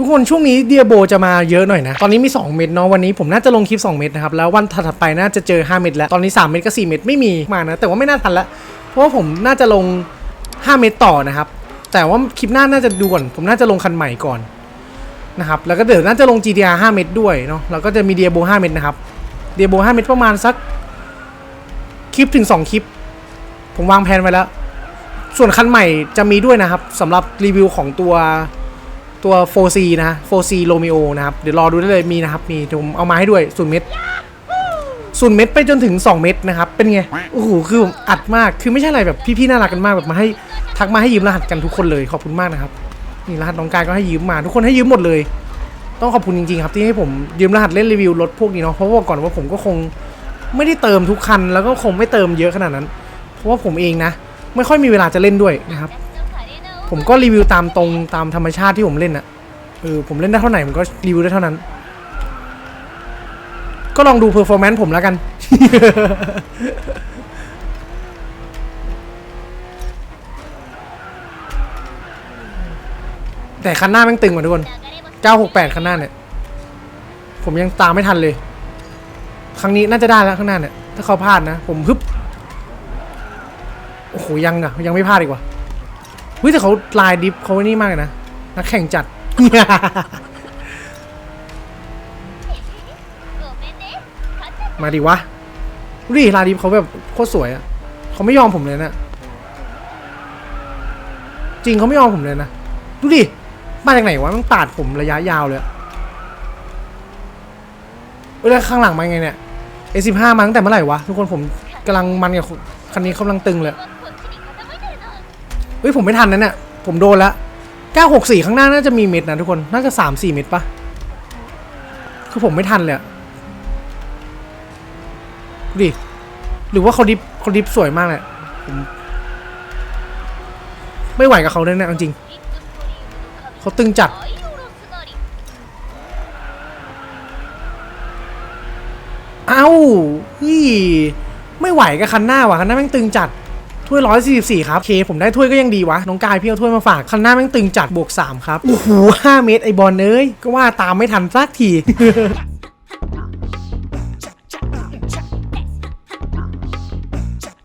ทุกคนช่วงนี้เดียโบจะมาเยอะหน่อยนะ ตอนนี้มี 2 เม็ดเนาะวันนี้ผมน่าจะลงคลิป 2 เม็ดนะครับ แล้ววันถัดไปน่าจะเจอ 5 เม็ดแล้ว ตอนนี้ 3 เม็ดกับ 4 เม็ดไม่มีมานะ แต่ว่าไม่น่าทันละ เพราะว่าผมน่าจะลง 5 เม็ดต่อนะครับ แต่ว่าคลิปหน้าน่าจะดูก่อน ผมน่าจะลงคันใหม่ก่อนนะครับ แล้วก็เดี๋ยวน่าจะลง GTR 5 เม็ดด้วยเนาะ แล้วก็จะมีเดียโบ5 เม็ดนะครับ เดียโบ5 เม็ดประมาณสักคลิปถึง 2 คลิป ผมวางแผนไว้แล้ว ส่วนคันใหม่จะมีด้วยนะครับสำหรับรีวิวของตัว ตัว 4C นะ 4C Romeo นะครับ เดี๋ยวรอดูได้เลยมีนะครับ มีผมเอามาให้ด้วยศูนย์เม็ดศูนย์เม็ดไปจนถึง 2 เม็ดนะครับ เป็นไง โอ้โห คือผมอัดมาก คือไม่ใช่อะไรแบบพี่ๆ น่ารักกันมากแบบมาให้ทักมาให้ยืมรหัสกันทุกคนเลย ขอบคุณมากนะครับ นี่รหัสน้องกายก็ให้ยืมมา ทุกคนให้ยืมหมดเลย ต้องขอบคุณจริงๆ ครับที่ให้ผมยืมรหัสเล่นรีวิวรถพวกนี้เนาะ เพราะว่าก่อนว่าผมก็คงไม่ได้เติมทุกคัน แล้วก็คงไม่เติมเยอะขนาดนั้น เพราะว่าผมเองนะ ไม่ค่อยมีเวลาจะเล่นด้วยนะครับ ผมก็รีวิวตามตรงตามธรรมชาติที่ผมเล่นอะเออผมเล่นได้เท่าไหร่ผมก็รีวิวได้เท่านั้น ก็ลองดูเพอร์ฟอร์แมนซ์ผมแล้วกัน แต่คันหน้าแม่งตึงกว่าทุกคน 968 คันหน้าเนี่ย ผมยังตามไม่ทันเลย ครั้งนี้น่าจะได้แล้วข้างหน้าเนี่ย ถ้าเขาพลาดนะ ผมฮึบ โอ้โหยังอะยังไม่พลาดอีกว่ะ เฮ้ยแต่เขาลายดิฟเขาไอ้นี่มากเลยนะนักแข่งจัด มาดิวะดูดิลายดิฟเขาแบบโคตรสวยอะเขาไม่ยอมผมเลยนะจริงเขาไม่ยอมผมเลยนะดูดิมาจากไหนวะมันปาดผมระยะยาวเลยเอ้ยแล้วข้างหลังมาไงเนี่ย A15 มาตั้งแต่เมื่อไหร่วะทุกคนผมกำลังมันกับคันนี้กำลังตึงเลย เฮ้ยผมไม่ทันนะเนี่ยผมโดนละ964 ข้างหน้าน่าจะมีเม็ดนะทุกคน น่าจะ 3 4 เม็ดปะคือผมไม่ทันเลยดูดิ หรือว่าเขาดิฟเขาดิฟสวยมากเลยผมไม่ไหวกับเขาเลยเนี่ยจริง เขาตึงจัด เอ้าเฮ้ย ไม่ไหวกับคันหน้าว่ะ คันหน้าแม่งตึงจัด ถ้วย144ครับเค ผมได้ถ้วยก็ยังดีวะ น้องกายพี่เอาถ้วยมาฝาก คันหน้าแม่งตึงจัดบวก3ครับ โอ้โห5เมตรไอบอลเอ้ย ก็ว่าตามไม่ทันสักที